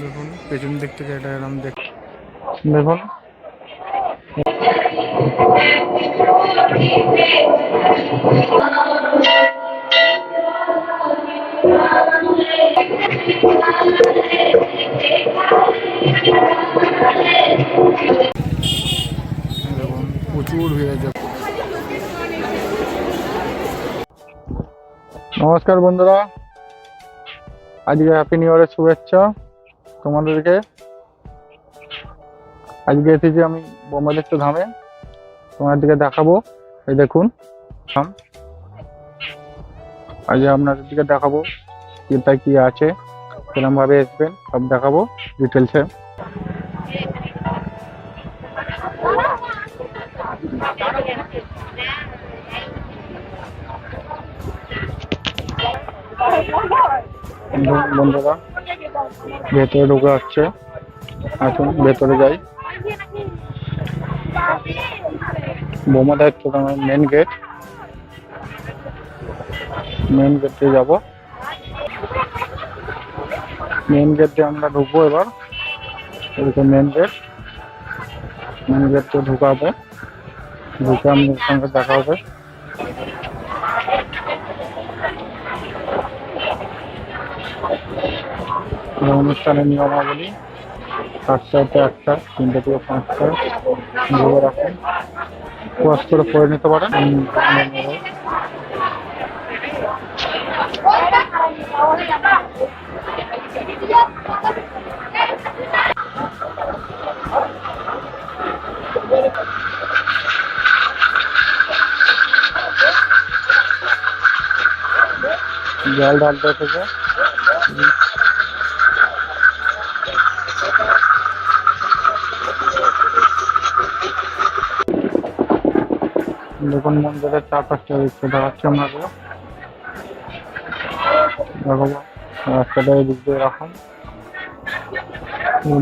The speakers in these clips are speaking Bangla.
দেখুন পেছন দিক থেকে এটা এরকম দেখ দেখুন। দেখুন প্রচুর আছে। নমস্কার বন্ধুরা। আজকে হ্যাপি নিউ ইয়ারের শুভেচ্ছা। তোমাদেরকে। আজকে এসেছি আমি বোম্বাদিত্য ধামে। তোমাদেরকে দেখাবো, এই দেখুন। আজকে আপনাদের দিকে দেখাবো এটা কি আছে কিরম ভাবে আসবেন সব দেখাবো ডিটেলসে বন্ধুরা, ভেতরে ঢুকে আসছে। আসুন, ভেতরে যাই। বোমা দায়িত্ব মেন গেট মেন গেটে যাব। মেন গেট দিয়ে আমরা ঢুকবো এবার। এদিকে মেন গেট মেন গেট দিয়ে ঢুকাবে। ঢুকে আমাদের সঙ্গে দেখা হবে। এই অনুষ্ঠানের নিয়মাবলী? সাতটা হতে একটা, তিনটে থেকে পাঁচটা ভেবে রাখুন। ওয়াশ করে পরে নিতে পারেন। জল ঢালতে থেকে দেখুন মন্দিরের চারপাশটা দেখতে দেখাচ্ছে আপনাকে দেখো রাস্তাটা এদিক দিয়ে এরকম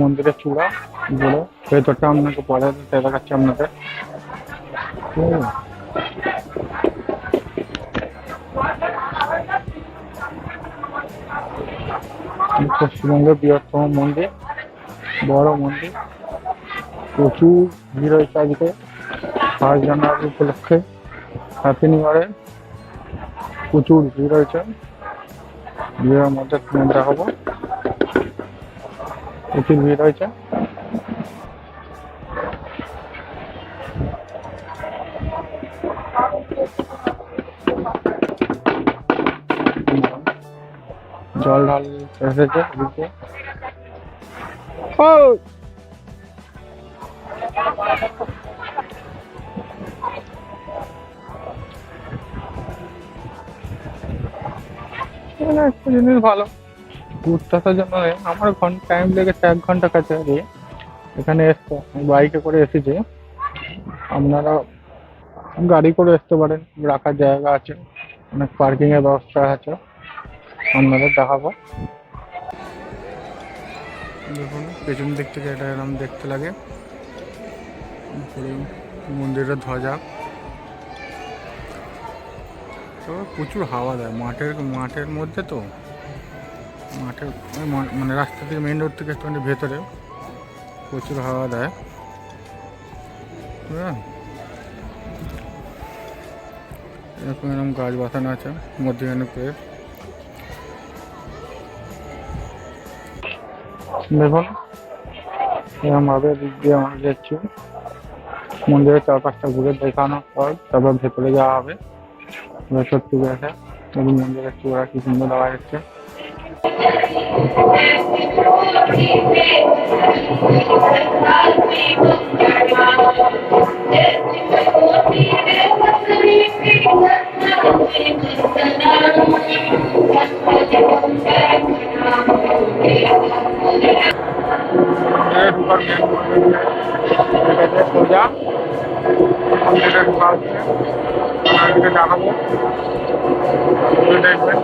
মন্দিরের চূড়া বলে ভেতরটা আপনাকে পরে দেখাচ্ছে হুম। পশ্চিমবঙ্গের বৃহত্তম মন্দির, বড় মন্দির। প্রচুর ভিড় হয়েছে আজকে। ফার্স্ট জানুয়ারি উপলক্ষে হ্যাপি নিউ ইয়ারে প্রচুর ভিড় হয়েছে ভিড়ের মধ্যে তুমি দেখাবো প্রচুর ভিড় হয়েছে জল ঢাল এসেছে এদিকে। ও! একটা জিনিস ভালো। ঘুরতে আসার জন্য আমার ঘণ্টা টাইম লেগেছে এক ঘণ্টা কাছে আগে। এখানে এসতে বাইকে করে এসেছি। আপনারা গাড়ি করে আসতে পারেন, রাখার জায়গা আছে, অনেক পার্কিং এর ব্যবস্থা আছে। আপনাদের দেখাবো। দেখুন, পেছন দিক থেকে এটা এরকম দেখতে লাগে। উপরে মন্দিরের ধ্বজা। তো প্রচুর হাওয়া দেয়। মাঠের মাঠের মধ্যে তো, মাঠের মানে রাস্তা থেকে মেন রোড থেকে একটুখানি ভেতরে প্রচুর হাওয়া দেয়। এরকম এরকম গাছ বাসানো আছে, মধ্যখানে পেয়ে দেখুন, এরকম ভাবে দিক দিয়ে আমরা যাচ্ছি। মন্দিরের চারপাশটা ঘুরে দেখানোর পর তারপর ভেতরে যাওয়া হবে। এবার সত্যি দেখে এবং মন্দিরের চূড়া কি সুন্দর দেখা যাচ্ছে মন্দিরে ঢুকার মেন এটাতে সোজা মন্দিরে ঢুকা হচ্ছে আপনাদেরকে দেখাবো ঘুরে দেখবেন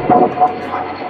সাতটার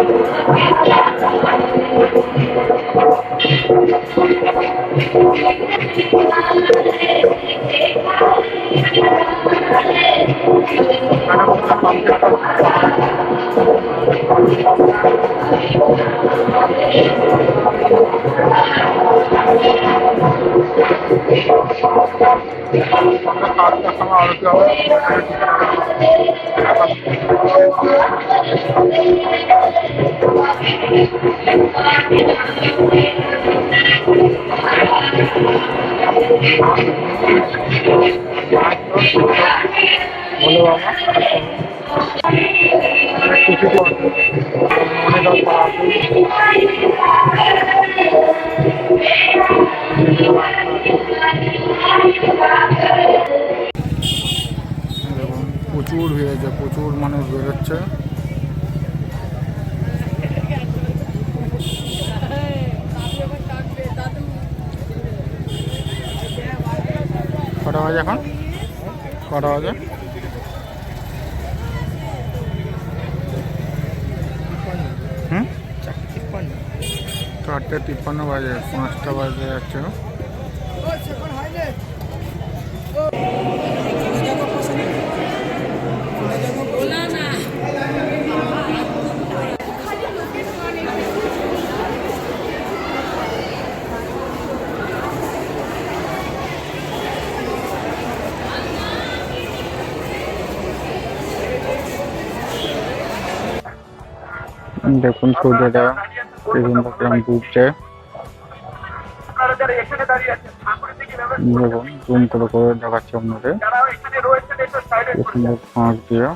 হবে বলো বাবা কিছু মনে দাও দেখুন প্রচুর ভিড়েছে প্রচুর মানুষ বেরোচ্ছে কটা বাজে এখন কটা বাজে চারটে তিপ্পান্ন বাজে পাঁচটা বাজে যাচ্ছে দেখুন সূর্যটা। বিভিন্ন জুম করে করে দেখাচ্ছে আপনাদের। খুব সুন্দর ফাঁক দিয়ে।